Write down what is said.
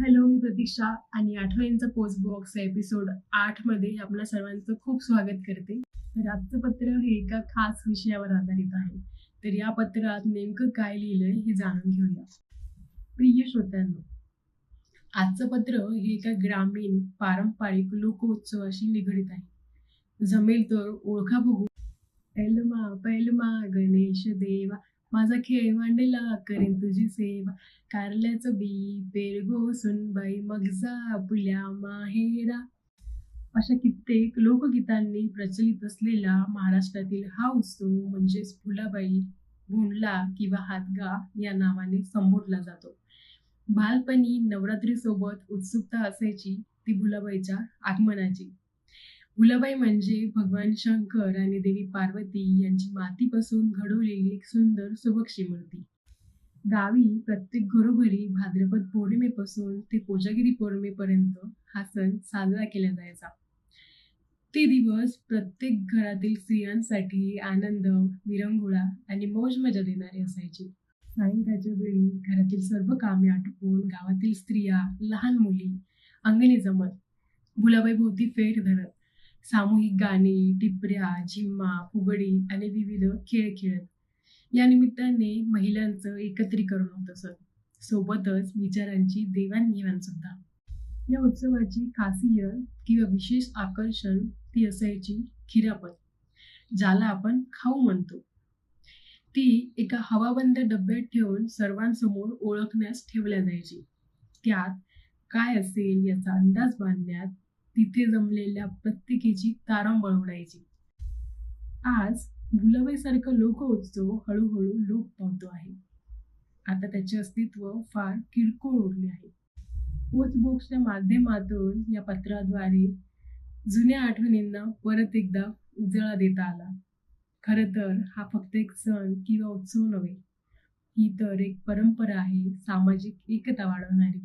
Hello मी प्रतीक्षा आणि आठवणींचा post box episode आठमध्ये आपल्या सर्वांचं खूप स्वागत करते. तर आजचं पत्र हे एका खास विषयावर आधारित आहे. तर या पत्रात नेमकं काय लिहिलंय हे जाणून घेऊया. प्रिय श्रोत्यांनो आजचं पत्र हे एका ग्रामीण पारंपरिक लोकोत्सवाशी निगडीत आहे. जमेल तर ओळखा बघू. पैलमा पैलमा गणेश देवा माझा खेळ मांडला करेन तुझी सेवा. कारल्याचं बी पेरगो सुनबाई मग जा पुल्या माहेरा. अशा कित्येक लोकगीतांनी प्रचलित असलेला महाराष्ट्रातील हा उत्सव म्हणजेच फुलाबाई भोंडला किंवा हातगा या नावाने संबोधला जातो. बालपणी नवरात्रीसोबत उत्सुकता असायची ती भुलाबाईच्या आगमनाची. भुलाबाई म्हणजे भगवान शंकर आणि देवी पार्वती यांची मातीपासून घडवलेली एक सुंदर सुबक्षी मूर्ती गावी प्रत्येक घरोघरी भाद्रपद पौर्णिमेपासून ते कोजागिरी पौर्णिमेपर्यंत हा सण साजरा केला जायचा. ते दिवस प्रत्येक घरातील स्त्रियांसाठी आनंद विरंगुळा आणि मौज मजा देणारे असायचे. सायंकाळच्या वेळी घरातील सर्व कामे आटपून गावातील स्त्रिया लहान मुली अंगणी जमत भुलाबाई भोवती फेर धरत सामूहिक गाणी टिपऱ्या झिम्मा फुगडी आणि विविध खेळ खेळत या निमित्ताने महिलांचं एकत्रीकरण होत असत. सोबतच विचारांची देवाणघेवाण सुद्धा. या उत्सवाची खासियत किंवा विशेष आकर्षण ती असायची खिरापत ज्याला आपण खाऊ म्हणतो. ती एका हवाबंद डब्यात ठेवून सर्वांसमोर ओळखण्यास ठेवल्या जायची. त्यात काय असेल याचा अंदाज बांधण्यात तिथे जमलेल्या प्रत्येकीची तारंबळ उडायची. आज भुलाबाईसारखा लोक उत्सव हळूहळू लोप पावतो आहे. आता त्याचे अस्तित्व फार किरकोळ उरले आहे. पोस्ट माध्यमातून या पत्राद्वारे जुन्या आठवणींना परत एकदा उजाळा देता आला. खरं तर हा फक्त एक सण किंवा उत्सव नव्हे ही तर एक परंपरा आहे सामाजिक एकता वाढवणारी.